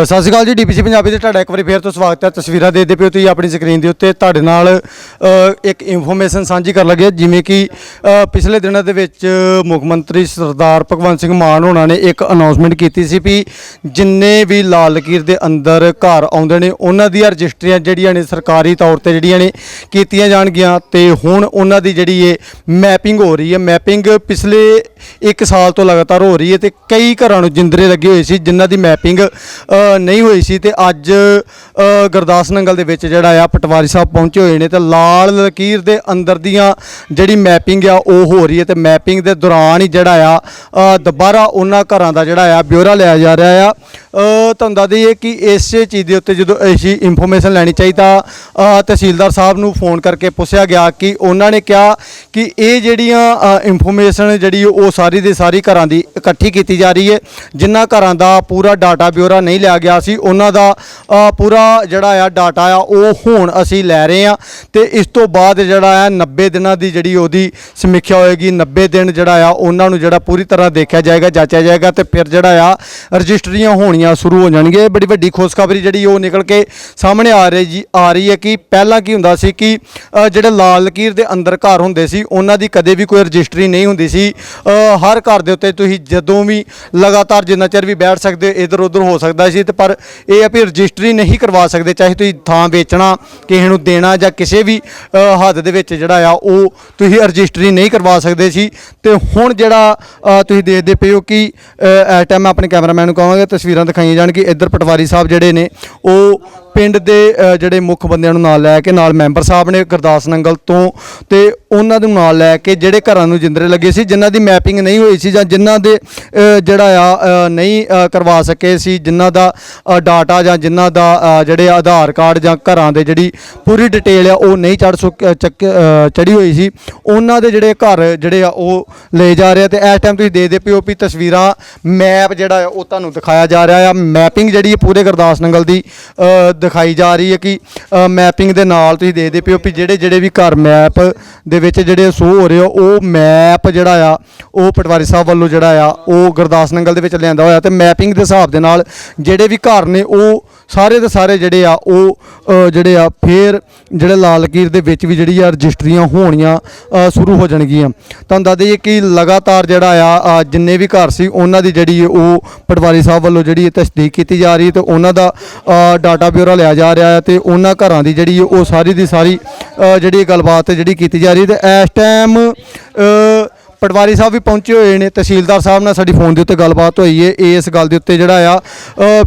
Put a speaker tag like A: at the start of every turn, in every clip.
A: ਸਤਿ ਸ਼੍ਰੀ ਅਕਾਲ ਜੀ ਡੀਪੀਸੀ ਪੰਜਾਬੀ ਦੇ ਤੁਹਾਡਾ ਇੱਕ ਵਾਰੀ ਫੇਰ ਤੋਂ ਸਵਾਗਤ ਹੈ। ਤਸਵੀਰਾਂ ਦੇਖਦੇ ਪਿਓ ਤੁਸੀਂ ਆਪਣੀ ਸਕਰੀਨ ਦੇ ਉੱਤੇ। ਤੁਹਾਡੇ ਨਾਲ ਅ, ਇੱਕ ਇਨਫੋਰਮੇਸ਼ਨ ਸਾਂਝੀ ਕਰਨ ਲੱਗੇ ਹਾਂ, ਜਿਵੇਂ ਕਿ ਅ, ਪਿਛਲੇ ਦਿਨਾਂ ਦੇ ਵਿੱਚ ਮੁੱਖ ਮੰਤਰੀ ਸਰਦਾਰ ਭਗਵੰਤ ਸਿੰਘ ਮਾਨ ਹੋਣਾ ਨੇ ਇੱਕ ਅਨਾਉਂਸਮੈਂਟ ਕੀਤੀ ਸੀ ਵੀ ਜਿੰਨੇ ਵੀ ਲਾਲ ਲਕੀਰ ਦੇ ਅੰਦਰ ਘਰ ਆਉਂਦੇ ਨੇ ਉਹਨਾਂ ਦੀਆਂ ਰਜਿਸਟਰੀਆਂ ਜਿਹੜੀਆਂ ਨੇ ਸਰਕਾਰੀ ਤੌਰ ਤੇ ਜਿਹੜੀਆਂ ਨੇ ਕੀਤੀਆਂ ਜਾਣਗੀਆਂ ਤੇ ਹੁਣ ਉਹਨਾਂ ਦੀ ਜਿਹੜੀ ਇਹ ਮੈਪਿੰਗ ਹੋ ਰਹੀ ਹੈ ਮੈਪਿੰਗ ਪਿਛਲੇ 1 ਸਾਲ ਤੋਂ ਲਗਾਤਾਰ ਹੋ ਰਹੀ ਹੈ ਤੇ ਕਈ ਘਰਾਂ ਨੂੰ ਜਿੰਦਰੇ ਲੱਗੇ ਹੋਏ ਸੀ ਜਿਨ੍ਹਾਂ ਦੀ ਮੈਪਿੰਗ ਨਹੀਂ ਹੋਈ ਸੀ ਤੇ ਅੱਜ ਗੁਰਦਾਸ ਨੰਗਲ ਦੇ ਵਿੱਚ ਜਿਹੜਾ ਆ ਪਟਵਾਰੀ ਸਾਹਿਬ ਪਹੁੰਚੇ ਹੋਏ ਨੇ ਤੇ ਲਾਲ ਲਕੀਰ ਦੇ ਅੰਦਰ ਦੀਆਂ ਜਿਹੜੀ ਮੈਪਿੰਗ ਆ ਉਹ ਹੋ ਰਹੀ ਹੈ ਤੇ ਮੈਪਿੰਗ ਦੇ ਦੌਰਾਨ ਹੀ ਜਿਹੜਾ ਆ ਦੁਬਾਰਾ ਉਹਨਾਂ ਘਰਾਂ ਦਾ ਜਿਹੜਾ ਆ ਬਿਊਰਾ ਲਿਆ ਜਾ ਰਿਹਾ ਆ। ਤੁਹਾਨੂੰ ਦੱਸ ਦਈਏ ਕਿ ਇਸ ਚੀਜ਼ ਦੇ ਉੱਤੇ ਜਦੋਂ ਅਸੀਂ ਇਨਫੋਰਮੇਸ਼ਨ ਲੈਣੀ ਚਾਹੀਦੀ ਤਾਂ ਤਹਿਸੀਲਦਾਰ ਸਾਹਿਬ ਨੂੰ ਫੋਨ ਕਰਕੇ ਪੁੱਛਿਆ ਗਿਆ ਕਿ ਉਹਨਾਂ ਨੇ ਕਿਹਾ ਕਿ ਇਹ ਜਿਹੜੀਆਂ ਇਨਫੋਰਮੇਸ਼ਨ ਜਿਹੜੀ ਉਹ ਸਾਰੀ ਦੇ ਸਾਰੀ ਘਰਾਂ ਦੀ ਇਕੱਠੀ ਕੀਤੀ ਜਾ ਰਹੀ ਹੈ ਜਿਨ੍ਹਾਂ ਘਰਾਂ ਦਾ ਪੂਰਾ ਡਾਟਾ ਬਿਊਰਾ ਨਹੀਂ ਲਿਆ ਗਿਆ ਸੀ। ਉਹਨਾਂ ਦਾ ਪੂਰਾ ਜਿਹੜਾ ਆ ਡਾਟਾ ਆ, ਉਹ ਹੁਣ ਅਸੀਂ ਲੈ ਰਹੇ ਆ ਤੇ ਇਸ ਤੋਂ ਬਾਅਦ ਜਿਹੜਾ ਆ 90 ਦਿਨਾਂ ਦੀ ਜਿਹੜੀ ਉਹਦੀ ਸਮੀਖਿਆ ਹੋਏਗੀ 90 ਦਿਨ ਜਿਹੜਾ ਆ, ਉਹਨਾਂ ਨੂੰ ਜਿਹੜਾ ਪੂਰੀ ਤਰ੍ਹਾਂ ਦੇਖਿਆ ਜਾਏਗਾ, ਜਾਂਚਿਆ ਜਾਏਗਾ ਤੇ ਫਿਰ ਜਿਹੜਾ ਆ, ਰਜਿਸਟਰੀਆਂ ਹੋਣੀਆਂ ਸ਼ੁਰੂ ਹੋ ਜਾਣਗੀਆਂ। ਇਹ ਬੜੀ ਵੱਡੀ ਖੁਸ਼ਖਬਰੀ ਜਿਹੜੀ ਉਹ ਨਿਕਲ ਕੇ ਸਾਹਮਣੇ ਆ ਰਹੀ ਜੀ, ਆ ਰਹੀ ਹੈ ਕਿ ਪਹਿਲਾਂ ਕੀ ਹੁੰਦਾ ਸੀ ਕਿ ਜਿਹੜੇ ਲਾਲ ਲਕੀਰ ਦੇ ਅੰਦਰ ਘਰ ਹੁੰਦੇ ਸੀ, ਉਹਨਾਂ ਦੀ ਕਦੇ ਵੀ ਕੋਈ ਰਜਿਸਟਰੀ ਨਹੀਂ ਹੁੰਦੀ ਸੀ। ਹਰ ਘਰ ਦੇ ਉੱਤੇ ਤੁਸੀਂ ਜਦੋਂ ਵੀ ਲਗਾਤਾਰ ਜਿੰਨਾ ਚਿਰ ਵੀ ਬੈਠ ਸਕਦੇ ਇਧਰ ਉਧਰ ਹੋ ਸਕਦਾ ਸੀ ਤੇ ਪਰ ਇਹ ਆ ਵੀ ਰਜਿਸਟਰੀ ਨਹੀਂ ਕਰਵਾ ਸਕਦੇ ਚਾਹੇ ਤੁਸੀਂ ਥਾਂ ਵੇਚਣਾ ਕਿਸੇ ਨੂੰ ਦੇਣਾ ਜਾਂ ਕਿਸੇ ਵੀ ਅ, ਹੱਦ ਦੇ ਵਿੱਚ ਜਿਹੜਾ ਆ ਉਹ ਤੁਸੀਂ ਰਜਿਸਟਰੀ ਨਹੀਂ ਕਰਵਾ ਸਕਦੇ ਸੀ। ਤੇ ਹੁਣ ਜਿਹੜਾ ਅ, ਤੁਸੀਂ ਦੇਖਦੇ ਪਏ ਹੋ ਕਿ ਇਸ ਟਾਈਮ ਮੈਂ ਆਪਣੇ ਕੈਮਰਾਮੈਨ ਨੂੰ ਕਹਾਂਗਾ ਤਸਵੀਰਾਂ ਦਿਖਾਈਆਂ ਜਾਣ ਕਿ ਇੱਧਰ ਪਟਵਾਰੀ ਸਾਹਿਬ ਜਿਹੜੇ ਨੇ ਉਹ ਪਿੰਡ ਦੇ ਅ, ਜਿਹੜੇ ਮੁੱਖ ਬੰਦਿਆਂ ਨੂੰ ਨਾਲ ਲੈ ਕੇ ਨਾਲ ਮੈਂਬਰ ਸਾਹਿਬ ਨੇ ਗੁਰਦਾਸ ਨੰਗਲ ਤੋਂ ਤੇ ਉਹਨਾਂ ਨੂੰ ਨਾਲ ਲੈ ਕੇ ਜਿਹੜੇ ਘਰਾਂ ਨੂੰ ਜਿੰਦਰੇ ਲੱਗੇ ਸੀ ਜਿਨ੍ਹਾਂ ਦੀ ਮੈਪਿੰਗ ਨਹੀਂ ਹੋਈ ਸੀ ਜਾਂ ਜਿਨ੍ਹਾਂ ਦੇ ਅ, ਜਿਹੜਾ ਆ ਅ, ਨਹੀਂ ਅ, ਕਰਵਾ ਸਕੇ ਸੀ ਜਿਨ੍ਹਾਂ ਦਾ ਡਾਟਾ ਜਾਂ ਜਿਨ੍ਹਾਂ ਦਾ ਅ, ਜਿਹੜੇ ਆਧਾਰ ਕਾਰਡ ਜਾਂ ਘਰਾਂ ਦੇ ਜਿਹੜੀ ਪੂਰੀ ਡਿਟੇਲ ਆ ਉਹ ਨਹੀਂ ਚੜ ਚੜੀ ਹੋਈ ਸੀ। ਉਹਨਾਂ ਦੇ ਜਿਹੜੇ ਘਰ ਜਿਹੜੇ ਆ ਉਹ ਲੈ ਜਾ ਰਹੇ ਆ ਤੇ ਇਸ ਟਾਈਮ ਤੁਸੀਂ ਦੇਖਦੇ ਪਿਓ ਵੀ ਤਸਵੀਰਾਂ ਮੈਪ ਜਿਹੜਾ ਆ ਉਹ ਤੁਹਾਨੂੰ ਦਿਖਾਇਆ ਜਾ ਰਿਹਾ ਆ। ਮੈਪਿੰਗ ਜਿਹੜੀ ਹੈ ਪੂਰੇ ਗੁਰਦਾਸ ਨੰਗਲ ਦੀ ਅ, ਦਿਖਾਈ ਜਾ ਰਹੀ ਹੈ ਕਿ ਮੈਪਿੰਗ ਦੇ ਨਾਲ ਤੁਸੀਂ ਦੇਖਦੇ ਪਿਓ ਵੀ ਜਿਹੜੇ ਜਿਹੜੇ ਵੀ ਘਰ ਮੈਪ ਦੇ ਵਿੱਚ ਜਿਹੜੇ ਸ਼ੋ ਹੋ ਰਹੇ ਹੋ ਉਹ ਮੈਪ ਜਿਹੜਾ ਆ, ਉਹ ਪਟਵਾਰੀ ਸਾਹਿਬ ਵੱਲੋਂ ਜਿਹੜਾ ਆ, ਉਹ ਗੁਰਦਾਸ ਨੰਗਲ ਦੇ ਵਿੱਚ ਲਿਆਂਦਾ ਹੋਇਆ ਤੇ ਮੈਪਿੰਗ ਦੇ ਹਿਸਾਬ ਦੇ ਨਾਲ ਜਿਹੜੇ ਵੀ ਘਰ ਨੇ, ਉਹ ਸਾਰੇ ਦੇ ਸਾਰੇ ਜਿਹੜੇ ਆ, ਉਹ ਜਿਹੜੇ ਆ, ਫੇਰ ਜਿਹੜੇ ਲਾਲ ਲਕੀਰ ਦੇ ਵਿੱਚ ਵੀ ਜਿਹੜੀ ਆ ਰਜਿਸਟਰੀਆਂ ਹੋਣੀਆਂ ਸ਼ੁਰੂ ਹੋ ਜਾਣਗੀਆਂ। ਤੁਹਾਨੂੰ ਦੱਸ ਦਈਏ ਕਿ ਲਗਾਤਾਰ ਜਿਹੜਾ ਆ ਜਿੰਨੇ ਵੀ ਘਰ ਸੀ, ਉਹਨਾਂ ਦੀ ਜਿਹੜੀ ਉਹ ਪਟਵਾਰੀ ਸਾਹਿਬ ਵੱਲੋਂ ਜਿਹੜੀ ਤਸਦੀਕ ਕੀਤੀ ਜਾ ਰਹੀ ਹੈ ਤੇ ਉਹਨਾਂ ਦਾ ਡਾਟਾ ਬਿਊਰਾ ਲਿਆ ਜਾ ਰਿਹਾ ਹੈ ਤੇ ਉਹਨਾਂ ਘਰਾਂ ਦੀ ਜਿਹੜੀ ਉਹ ਸਾਰੀ ਦੀ ਸਾਰੀ ਜਿਹੜੀ ਗੱਲਬਾਤ ਜਿਹੜੀ ਕੀਤੀ ਜਾ ਰਹੀ ਹੈ ਤੇ ਇਸ ਟਾਈਮ ਪਟਵਾਰੀ ਸਾਹਿਬ ਵੀ ਪਹੁੰਚੇ ਹੋਏ ਨੇ, ਤਹਿਸੀਲਦਾਰ ਸਾਹਿਬ ਨਾਲ ਸਾਡੀ ਫੋਨ ਦੇ ਉੱਤੇ ਗੱਲਬਾਤ ਹੋਈ ਹੈ। ਇਸ ਗੱਲ ਦੇ ਉੱਤੇ ਜਿਹੜਾ ਆ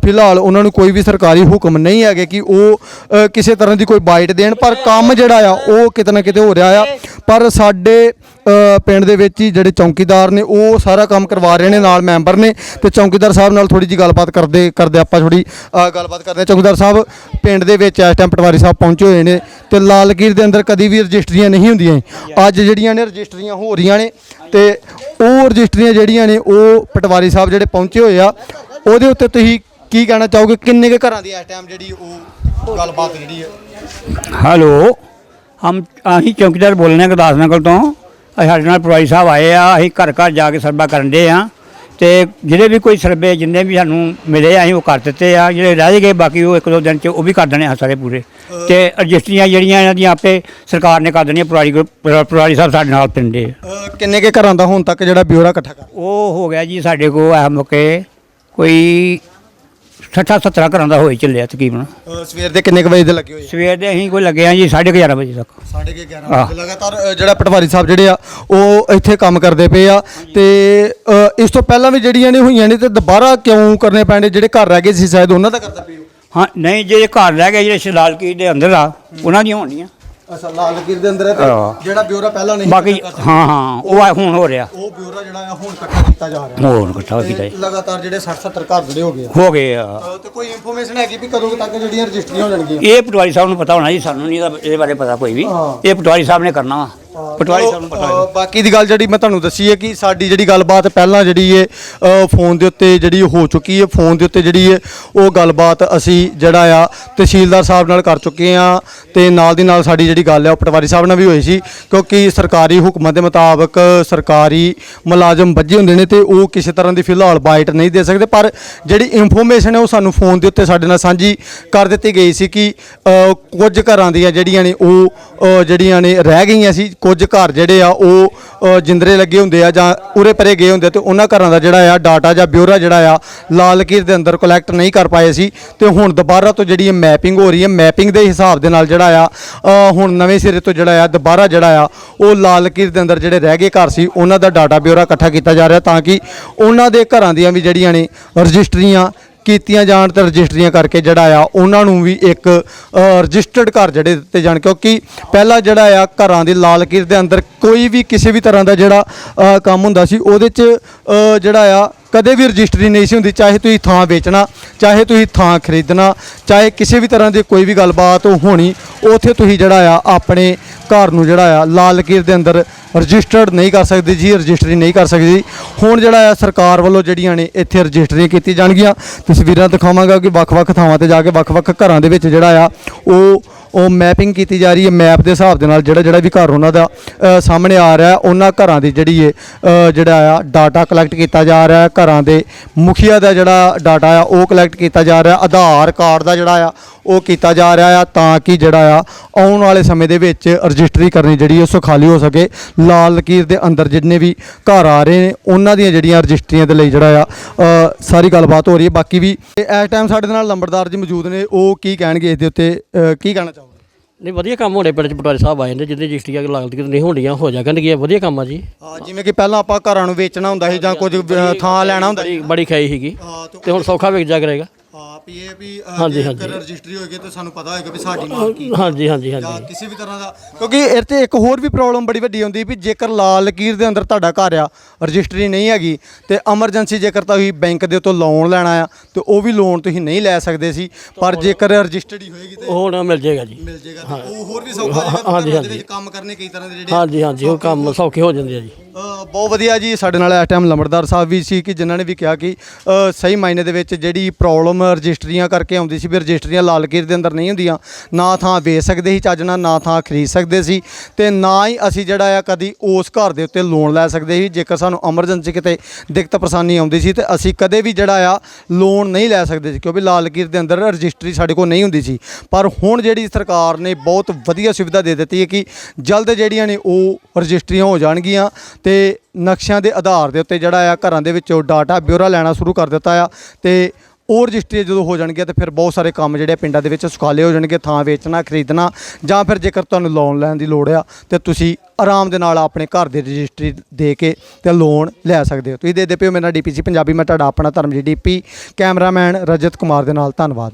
A: ਫਿਲਹਾਲ ਉਹਨਾਂ ਨੂੰ ਕੋਈ ਵੀ ਸਰਕਾਰੀ ਹੁਕਮ ਨਹੀਂ ਹੈਗੇ ਕਿ ਉਹ ਕਿਸੇ ਤਰ੍ਹਾਂ ਦੀ ਕੋਈ ਬਾਈਟ ਦੇਣ, ਪਰ ਕੰਮ ਜਿਹੜਾ ਆ ਉਹ ਕਿਤੇ ਨਾ ਕਿਤੇ ਹੋ ਰਿਹਾ ਆ। ਪਰ ਸਾਡੇ ਪਿੰਡ ਦੇ ਵਿੱਚ ਹੀ ਜਿਹੜੇ ਚੌਕੀਦਾਰ ਨੇ, ਉਹ ਸਾਰਾ ਕੰਮ ਕਰਵਾ ਰਹੇ ਨੇ, ਨਾਲ ਮੈਂਬਰ ਨੇ ਤੇ ਚੌਕੀਦਾਰ ਸਾਹਿਬ ਨਾਲ ਥੋੜੀ ਜੀ ਗੱਲਬਾਤ ਕਰਦੇ ਕਰਦੇ ਆਪਾਂ ਥੋੜੀ ਗੱਲਬਾਤ ਕਰਦੇ ਹਾਂ। ਚੌਕੀਦਾਰ ਸਾਹਿਬ ਪਿੰਡ ਦੇ ਵਿੱਚ ਇਸ ਟਾਈਮ ਪਟਵਾਰੀ ਸਾਹਿਬ ਪਹੁੰਚੇ ਹੋਏ ਨੇ ਤੇ ਲਾਲ ਲਕੀਰ ਦੇ ਅੰਦਰ ਕਦੀ ਵੀ ਰਜਿਸਟਰੀਆਂ ਨਹੀਂ ਹੁੰਦੀਆਂ ਅੱਜ ਜਿਹੜੀਆਂ ਨੇ ਰਜਿਸਟਰੀਆਂ ਹੋ ਰਹੀਆਂ ਨੇ ਤੇ ਉਹ ਰਜਿਸਟਰੀਆਂ ਜਿਹੜੀਆਂ ਨੇ, ਉਹ ਪਟਵਾਰੀ ਸਾਹਿਬ ਜਿਹੜੇ ਪਹੁੰਚੇ ਹੋਏ ਆ, ਉਹਦੇ ਉੱਤੇ ਤੁਸੀਂ ਕੀ ਕਹਿਣਾ ਚਾਹੋਗੇ? ਕਿੰਨੇ ਕੇ ਘਰਾਂ ਦੀ ਇਸ ਟਾਈਮ ਜਿਹੜੀ ਉਹ ਗੱਲਬਾਤ ਜਿਹੜੀ ਹੈ?
B: ਹੈਲੋ, ਹਮ ਅਸੀਂ ਚੌਕੀਦਾਰ ਬੋਲਨੇ ਗੁਰਦਾਸ ਨਗਰ ਤੋਂ। ਸਾਡੇ ਨਾਲ ਪਟਵਾਰੀ ਸਾਹਿਬ ਆਏ ਆ ਅਸੀਂ ਘਰ ਘਰ ਜਾ ਕੇ ਸਰਵਾ ਕਰਨ ਦੇ ਆ। ਤੇ ਜਿਹੜੇ ਵੀ ਕੋਈ ਸਰਵੇ ਜਿੰਨੇ ਵੀ ਸਾਨੂੰ ਮਿਲੇ ਆ, ਅਸੀਂ ਉਹ ਕਰ ਦਿੱਤੇ ਆ। ਜਿਹੜੇ ਰਹਿ ਗਏ ਬਾਕੀ ਉਹ ਇੱਕ ਦੋ ਦਿਨ ਚ ਉਹ ਵੀ ਕਰ ਦੇਣੇ ਆ ਸਾਰੇ ਪੂਰੇ। ਤੇ ਰਜਿਸਟਰੀਆਂ ਜਿਹੜੀਆਂ ਇਹਨਾਂ ਦੀਆਂ ਆਪੇ ਸਰਕਾਰ ਨੇ ਕਰ ਦੇਣੀਆਂ ਕੋਲ- ਪਟਵਾਰੀ ਸਾਹਿਬ ਸਾਡੇ ਨਾਲ ਪਿੰਡੇ
A: ਕਿੰਨੇ ਕੇ ਘਰਾਂ ਦਾ ਹੁਣ ਤੱਕ ਜਿਹੜਾ ਬਿਊਰਾ ਇਕੱਠਾ ਕਰ
B: ਉਹ ਹੋ ਗਿਆ ਜੀ ਸਾਡੇ ਕੋਲ ਇਹ ਮੌਕੇ ਕੋਈ 60 70 ਘਰਾਂ ਦਾ ਹੋਈ ਚੱਲਿਆ ਤਕਰੀਬਨ।
A: ਸਵੇਰ ਦੇ ਕਿੰਨੇ ਕੁ ਵਜੇ ਦੇ ਲੱਗੇ ਹੋਏ
B: ਸਵੇਰ ਦੇ ਅਸੀਂ ਕੋਈ ਲੱਗੇ ਆ ਜੀ 11:30 ਵਜੇ ਤੱਕ।
A: ਸਾਢੇ ਕੇ 11
B: ਆਹ।
A: ਵਜੇ ਲਗਾਤਾਰ ਅ, ਜਿਹੜਾ ਪਟਵਾਰੀ ਸਾਹਿਬ ਜਿਹੜੇ ਆ ਉਹ ਇੱਥੇ ਕੰਮ ਕਰਦੇ ਪਏ ਆ। ਤੇ ਅ, ਇਸ ਤੋਂ ਪਹਿਲਾਂ ਵੀ ਜਿਹੜੀਆਂ ਨੇ ਹੋਈਆਂ ਨੇ ਤੇ ਦੁਬਾਰਾ ਕਿਉਂ ਕਰਨੇ ਪੈਣੇ ਜਿਹੜੇ ਘਰ ਰਹਿ ਗਏ ਸੀ ਸ਼ਾਇਦ ਉਹਨਾਂ ਦਾ ਕਰਦਾ ਪਿਓ
B: ਹਾਂ ਨਹੀਂ ਜਿਹੜੇ ਘਰ ਰਹਿ ਗਏ ਜਿਹੜੇ ਸ਼ਲਾਲ ਕੀ ਦੇ ਅੰਦਰ ਆ ਉਹਨਾਂ ਦੀਆਂ ਹੋਣੀਆਂ।
A: ਅਸਲ ਲਾਲ ਲਕੀਰ ਦੇ ਅੰਦਰ ਹੈ ਤੇ
B: ਹਾਂ।
A: ਜਿਹੜਾ ਬਿਊਰਾ ਪਹਿਲਾਂ ਨਹੀਂ
B: ਬਾਕੀ
A: ਇਕੱਠਾ ਕਰ
B: ਹਾਂ ਹਾਂ ਉਹ ਆ ਹੁਣ ਹੋ ਰਿਹਾ।
A: ਉਹ ਬਿਊਰਾ ਜਿਹੜਾ ਆ ਹੁਣ ਇਕੱਠਾ ਕੀਤਾ ਜਾ ਰਿਹਾ।
B: ਹੋਰ ਇਕੱਠਾ ਕੀਤਾ
A: ਤੇ
B: ਜੀ।
A: ਲਗਾਤਾਰ ਜਿਹੜੇ 60 70 ਘਰ ਜਿਹੜੇ ਹੋ ਗਏ ਆ।
B: ਹੋ ਗਏ ਆ।
A: ਅ, ਤੇ ਕੋਈ ਇਨਫੋਰਮੇਸ਼ਨ ਹੈਗੀ ਵੀ ਕਦੋਂ ਕੁ ਤੱਕ ਜਿਹੜੀਆਂ ਰਜਿਸਟਰੀਆਂ ਹੋ ਜਾਣਗੀਆਂ?
B: ਇਹ ਪਟਵਾਰੀ ਸਾਹਿਬ ਨੂੰ ਪਤਾ ਹੋਣਾ ਜੀ ਸਾਨੂੰ ਨਹੀਂ ਇਹਦਾ- ਇਹਦੇ ਬਾਰੇ ਪਤਾ ਕੋਈ ਵੀ।
A: ਹਾਂ।
B: ਇਹ ਪਟਵਾਰੀ ਸਾਹਿਬ ਨੇ ਕਰਨਾ ਵਾ। ਪਟਵਾਰੀ ਸਾਹਿਬ ਨੂੰ ਪਤਾ
A: ਅ, ਬਾਕੀ ਦੀ ਗੱਲ ਜਿਹੜੀ ਮੈਂ ਤੁਹਾਨੂੰ ਦੱਸੀ ਹੈ ਕਿ ਸਾਡੀ ਜਿਹੜੀ ਗੱਲਬਾਤ ਪਹਿਲਾਂ ਜਿਹੜੀ ਹੈ ਫੋਨ ਦੇ ਉੱਤੇ ਜਿਹੜੀ ਹੋ ਚੁੱਕੀ ਹੈ ਫੋਨ ਦੇ ਉੱਤੇ ਜਿਹੜੀ ਹੈ ਉਹ ਗੱਲਬਾਤ ਅਸੀਂ ਜਿਹੜਾ ਆ ਤਹਿਸੀਲਦਾਰ ਸਾਹਿਬ ਨਾਲ ਕਰ ਚੁੱਕੇ ਆ ਤੇ ਨਾਲ ਦੀ ਨਾਲ ਸਾਡੀ ਜਿਹੜੀ ਗੱਲ ਹੈ ਉਹ ਪਟਵਾਰੀ ਸਾਹਿਬ ਨਾਲ ਵੀ ਹੋਈ ਸੀ ਕਿਉਂਕਿ ਸਰਕਾਰੀ ਹੁਕਮਾਂ ਦੇ ਮੁਤਾਬਕ ਸਰਕਾਰੀ ਮੁਲਾਜ਼ਮ ਵੱਜੇ ਹੁੰਦੇ ਨੇ ਤੇ ਉਹ ਕਿਸੇ ਤਰ੍ਹਾਂ ਦੀ ਫਿਲਹਾਲ ਬਾਈਟ ਨਹੀਂ ਦੇ ਸਕਦੇ ਪਰ ਜਿਹੜੀ ਇਨਫੋਰਮੇਸ਼ਨ ਹੈ ਉਹ ਸਾਨੂੰ ਫੋਨ ਦੇ ਉੱਤੇ ਸਾਡੇ ਨਾਲ ਸਾਂਝੀ ਕਰ ਦਿੱਤੀ ਗਈ ਸੀ ਕਿ ਅ, ਕੁਝ ਘਰਾਂ ਦੀਆਂ ਜਿਹੜੀਆਂ ਨੇ ਉਹ ਅ, ਜਿਹੜੀਆਂ ਨੇ ਰਹਿ ਗਈਆਂ ਸੀ ਕੁਝ ਘਰ ਜਿਹੜੇ ਆ ਉਹ ਅ, ਜਿੰਦਰੇ ਲੱਗੇ ਹੁੰਦੇ ਆ ਜਾਂ ਉਰੇ ਪਰੇ ਗਏ ਹੁੰਦੇ ਆ ਤੇ ਉਹਨਾਂ ਘਰਾਂ ਦਾ ਜਿਹੜਾ ਆ ਡਾਟਾ ਜਾਂ ਬਿਊਰਾ ਜਿਹੜਾ ਆ ਲਾਲ ਲਕੀਰ ਦੇ ਅੰਦਰ ਕਲੈਕਟ ਨਹੀਂ ਕਰ ਪਾਏ ਸੀ ਤੇ ਹੁਣ ਦੁਬਾਰਾ ਤੋਂ ਜਿਹੜੀ ਇਹ ਮੈਪਿੰਗ ਹੋ ਰਹੀ ਹੈ ਮੈਪਿੰਗ ਦੇ ਹਿਸਾਬ ਦੇ ਨਾਲ ਜਿਹੜਾ ਆ ਹੁਣ ਨਵੇਂ ਸਿਰੇ ਤੋਂ ਜਿਹੜਾ ਆ, ਦੁਬਾਰਾ ਜਿਹੜਾ ਆ, ਉਹ ਲਾਲ ਲਕੀਰ ਦੇ ਅੰਦਰ ਜਿਹੜੇ ਰਹਿ ਗਏ ਘਰ ਸੀ, ਉਹਨਾਂ ਦਾ ਡਾਟਾ ਬਿਊਰਾ ਇਕੱਠਾ ਕੀਤਾ ਜਾ ਰਿਹਾ ਤਾਂ ਕਿ ਉਹਨਾਂ ਦੇ ਘਰਾਂ ਦੀਆਂ ਵੀ ਜਿਹੜੀਆਂ ਨੇ ਰਜਿਸਟਰੀਆਂ ਕੀਤੀਆਂ ਜਾਣ ਤੇ ਰਜਿਸਟਰੀਆਂ ਕਰਕੇ ਜਿਹੜਾ ਆ, ਉਹਨਾਂ ਨੂੰ ਵੀ ਇੱਕ ਰਜਿਸਟਰਡ ਘਰ ਜਿਹੜੇ ਦਿੱਤੇ ਜਾਣ। ਕਿਉਂਕਿ ਪਹਿਲਾਂ ਜਿਹੜਾ ਆ, ਘਰਾਂ ਦੇ ਲਾਲ ਲਕੀਰ ਦੇ ਅੰਦਰ ਕੋਈ ਵੀ ਕਿਸੇ ਵੀ ਤਰ੍ਹਾਂ ਦਾ ਜਿਹੜਾ ਕੰਮ ਹੁੰਦਾ ਸੀ, ਉਹਦੇ 'ਚ ਜਿਹੜਾ ਆ ਕਦੇ ਵੀ ਰਜਿਸਟਰੀ ਨਹੀਂ ਸੀ ਹੁੰਦੀ, ਚਾਹੇ ਤੁਸੀਂ ਥਾਂ ਵੇਚਣਾ, ਚਾਹੇ ਤੁਸੀਂ ਥਾਂ ਖਰੀਦਣਾ, ਚਾਹੇ ਕਿਸੇ ਵੀ ਤਰ੍ਹਾਂ ਦੀ ਕੋਈ ਵੀ ਗੱਲਬਾਤ ਹੋਣੀ, ਉੱਥੇ ਤੁਸੀਂ ਜਿਹੜਾ ਆ ਆਪਣੇ ਘਰ ਨੂੰ ਜਿਹੜਾ ਆ, ਲਾਲ ਲਕੀਰ ਦੇ ਅੰਦਰ ਰਜਿਸਟਰਡ ਨਹੀਂ ਕਰ ਸਕਦੇ ਜੀ, ਰਜਿਸਟਰੀ ਨਹੀਂ ਕਰ ਸਕਦੇ। ਹੁਣ ਜਿਹੜਾ ਆ, ਸਰਕਾਰ ਵੱਲੋਂ ਜਿਹੜੀਆਂ ਨੇ ਇੱਥੇ ਰਜਿਸਟਰੀਆਂ ਕੀਤੀ ਜਾਣਗੀਆਂ ਤਸਵੀਰਾਂ ਦਿਖਾਵਾਂਗਾ ਕਿ ਵੱਖ-ਵੱਖ ਥਾਵਾਂ ਤੇ ਜਾ ਕੇ ਵੱਖ-ਵੱਖ ਘਰਾਂ ਦੇ ਵਿੱਚ ਜਿਹੜਾ ਆ, ਉਹ ਉਹ ਮੈਪਿੰਗ ਕੀਤੀ ਜਾ ਰਹੀ ਹੈ ਮੈਪ ਦੇ ਹਿਸਾਬ ਦੇ ਨਾਲ ਜਿਹੜਾ ਜਿਹੜਾ ਵੀ ਘਰ ਉਹਨਾਂ ਦਾ ਸਾਹਮਣੇ ਆ ਰਿਹਾ ਉਹਨਾਂ ਘਰਾਂ ਦੀ ਜਿਹੜੀ ਹੈ ਜਿਹੜਾ ਆ ਡਾਟਾ ਕਲੈਕਟ ਕੀਤਾ ਜਾ ਰਿਹਾ ਘਰਾਂ ਦੇ ਮੁਖੀਆ ਦਾ ਜਿਹੜਾ ਡਾਟਾ ਆ, ਉਹ ਕਲੈਕਟ ਕੀਤਾ ਜਾ ਰਿਹਾ ਆਧਾਰ ਕਾਰਡ ਦਾ ਜਿਹੜਾ ਆ, ਉਹ ਕੀਤਾ ਜਾ ਰਿਹਾ ਆ, ਤਾਂ ਕਿ ਜਿਹੜਾ ਆ, ਆਉਣ ਵਾਲੇ ਸਮੇਂ ਦੇ ਵਿੱਚ ਰਜਿਸਟਰੀ ਕਰਨੀ ਜਿਹੜੀ ਉਹ ਸੁਖਾਲੀ ਹੋ ਸਕੇ। ਲਾਲ ਲਕੀਰ ਦੇ ਅੰਦਰ ਜਿੰਨੇ ਵੀ ਘਰ ਆ ਰਹੇ ਨੇ ਉਹਨਾਂ ਦੀਆਂ ਜਿਹੜੀਆਂ ਰਜਿਸਟਰੀਆਂ ਦੇ ਲਈ ਜਿਹੜਾ ਆ ਸਾਰੀ ਗੱਲਬਾਤ ਹੋ ਰਹੀ ਹੈ। ਬਾਕੀ ਵੀ ਇਸ ਟਾਈਮ ਸਾਡੇ ਨਾਲ ਲੰਬੜਦਾਰ ਜੀ ਮੌਜੂਦ ਨੇ ਉਹ ਕੀ ਕਹਿਣਗੇ ਇਸ ਦੇ ਉੱਤੇ ਕੀ ਕਹਿਣਾ ਚਾਹੋਗੇ?
C: ਨਹੀਂ ਵਧੀਆ ਕੰਮ ਹੋਣੇ ਪਿੰਡ ਚ ਪਟਵਾਰੀ ਸਾਹਿਬ ਆਏ ਨੇ ਜਿੱਦੇ ਰਜਿਸਟਰੀਆਂ ਲੱਗਦੀਆਂ ਨਹੀਂ ਹੋਣੀਆਂ ਹੋ ਜਾ ਕਰਨਗੀਆਂ ਵਧੀਆ ਕੰਮ ਆ ਜੀ।
A: ਹਾਂ ਜਿਵੇਂ ਕਿ ਪਹਿਲਾਂ ਆਪਾਂ ਘਰਾਂ ਨੂੰ ਵੇਚਣਾ ਹੁੰਦਾ ਸੀ ਜਾਂ ਕੁਝ ਥਾਂ ਲੈਣਾ ਹੁੰਦਾ ਸੀ।
C: ਬੜੀ ਖਾਈ ਸੀਗੀ
A: ਤੇ
C: ਤੇ ਹੁਣ ਸੌਖਾ ਵਿਕ ਜਾ ਕਰੇਗਾ।
A: ਹਾਂ ਵੀ ਇਹ ਵੀ
C: ਹਾਂਜੀ,
A: ਜੇ
C: ਹਾਂਜੀ।
A: ਅਗਰ ਰਜਿਸਟਰੀ ਹੋਏਗੀ ਤਾਂ ਸਾਨੂੰ ਪਤਾ ਹੋਏਗਾ ਵੀ ਸਾਡੀ ਮਾਲਕੀ
C: ਹਾਂਜੀ ਹਾਂਜੀ
A: ਜਾਂ
C: ਹਾਂਜੀ।
A: ਕਿਸੇ ਵੀ ਤਰ੍ਹਾਂ ਦਾ ਕਿਉਂਕਿ ਇਹ ਤੇ ਇੱਕ ਹੋਰ ਵੀ ਪ੍ਰੋਬਲਮ ਬੜੀ ਵੱਡੀ ਹੁੰਦੀ ਵੀ ਜੇਕਰ ਲਾਲ ਲਕੀਰ ਦੇ ਅੰਦਰ ਤੁਹਾਡਾ ਘਰ ਆ ਰਜਿਸਟਰੀ ਨਹੀਂ ਹੈਗੀ ਤੇ ਐਮਰਜੈਂਸੀ ਜੇਕਰ ਤੁਸੀਂ ਬੈਂਕ ਦੇ ਉੱਤੋਂ ਲੋਨ ਲੈਣਾ ਆ ਤੇ ਉਹ ਵੀ ਲੋਨ ਤੁਸੀਂ ਨਹੀਂ ਲੈ ਸਕਦੇ ਸੀ ਪਰ ਜੇਕਰ ਰਜਿਸਟਰਡ ਹੀ ਹੋਏਗੀ ਤੇ
C: ਉਹ ਹੁਣ ਮਿਲ ਜਾਏਗਾ ਜੀ।
A: ਮਿਲ ਤੇ ਉਹ ਹੋਰ ਵੀ ਸੌਖਾ ਹੋ ਜਾਏਗਾ
C: ਹਾਂਜੀ,
A: ਘਰਾਂ ਦੇ
C: ਹਾਂਜੀ।
A: ਵਿੱਚ ਕੰਮ ਕਰਨੇ ਕਈ ਤਰ੍ਹਾਂ ਦੇ ਜਿਹੜੇ
C: ਹਾਂਜੀ ਹਾਂਜੀ ਉਹ ਕੰਮ ਸੌਖੇ ਹੋ ਜਾਂਦੇ ਆ ਜੀ।
A: ਅ, ਬਹੁਤ ਵਧੀਆ ਜੀ ਸਾਡੇ ਨਾਲ ਇਸ ਟਾਈਮ ਲੰਬੜਦਾਰ ਸਾਹਿਬ ਵੀ ਸੀ ਕਿ ਜਿਨ੍ਹਾਂ ਨੇ ਵੀ ਕਿਹਾ ਕਿ ਅ, ਸਹੀ ਮਾਇਨੇ ਦੇ ਵਿੱਚ ਜਿਹੜੀ ਪ੍ਰੋਬਲਮ ਰਜਿਸਟਰੀਆਂ ਕਰਕੇ ਆਉਂਦੀ ਸੀ, ਵੀ ਰਜਿਸਟਰੀਆਂ ਲਾਲ ਕੀਰ ਦੇ ਅੰਦਰ ਨਹੀਂ ਹੁੰਦੀਆਂ। ਨਾ ਥਾਂ ਵੇਚ ਸਕਦੇ ਸੀ ਚੱਜ ਨਾਲ, ਨਾ ਥਾਂ ਖਰੀਦ ਸਕਦੇ ਸੀ ਤੇ ਨਾ ਹੀ ਅਸੀਂ ਜਿਹੜਾ ਆ ਕਦੀ ਉਸ ਘਰ ਦੇ ਉੱਤੇ ਲੋਨ ਲੈ ਸਕਦੇ ਸੀ। ਜੇਕਰ ਸਾਨੂੰ ਐਮਰਜੈਂਸੀ ਕਿਤੇ ਦਿੱਕਤ ਪਰੇਸ਼ਾਨੀ ਆਉਂਦੀ ਸੀ ਤੇ ਅਸੀਂ ਕਦੇ ਵੀ ਜਿਹੜਾ ਆ ਲੋਨ ਨਹੀਂ ਲੈ ਸਕਦੇ ਸੀ, ਕਿਉਂਕਿ ਲਾਲ ਕੀਰ ਦੇ ਅੰਦਰ ਰਜਿਸਟਰੀ ਸਾਡੇ ਕੋਲ ਨਹੀਂ ਹੁੰਦੀ ਸੀ। ਪਰ ਹੁਣ ਜਿਹੜੀ ਸਰਕਾਰ ਨੇ ਬਹੁਤ ਵਧੀਆ ਸੁਵਿਧਾ ਦੇ ਦਿੱਤੀ ਹੈ ਕਿ ਜਲਦ ਜਿਹੜੀਆਂ ਨੇ ਉਹ ਰਜਿਸਟਰੀਆਂ ਹੋ ਜਾਣਗੀਆਂ ਤੇ ਨਕਸ਼ਿਆਂ ਦੇ ਆਧਾਰ ਦੇ ਉੱਤੇ ਜਿਹੜਾ ਆ ਘਰਾਂ ਦੇ ਵਿੱਚੋਂ ਡਾਟਾ ਬਿਊਰਾ ਲੈਣਾ ਸ਼ੁਰੂ ਕਰ ਦਿੱਤਾ ਆ ਤੇ ਉਹ ਰਜਿਸਟਰੀ ਜਦੋਂ ਹੋ ਜਾਣਗੇ ਤੇ ਫਿਰ ਬਹੁਤ ਸਾਰੇ ਕੰਮ ਜਿਹੜੇ ਪਿੰਡਾਂ ਦੇ ਵਿੱਚ ਸੁਖਾਲੇ ਹੋ ਜਾਣਗੇ, ਥਾਂ ਵੇਚਣਾ, ਖਰੀਦਣਾ ਜਾਂ ਫਿਰ ਜੇਕਰ ਤੁਹਾਨੂੰ ਲੋਨ ਲੈਣ ਦੀ ਲੋੜ ਆ ਤੇ ਤੁਸੀਂ ਆਰਾਮ ਦੇ ਨਾਲ ਆਪਣੇ ਘਰ ਦੀ ਰਜਿਸਟਰੀ ਦੇ ਕੇ ਤੇ ਲੋਨ ਲੈ ਸਕਦੇ ਹੋ। ਤੁਸੀਂ ਦੇ ਦੇ ਪਿਓ, ਮੇਰਾ ਡੀਪੀਸੀ ਪੰਜਾਬੀ, ਮੈਂ ਤੁਹਾਡਾ ਆਪਣਾ ਧਰਮਜੀਤ ਡੀਪੀ ਕੈਮਰਾਮੈਨ ਰਜਤ ਕੁਮਾਰ ਦੇ ਨਾਲ, ਧੰਨਵਾਦ।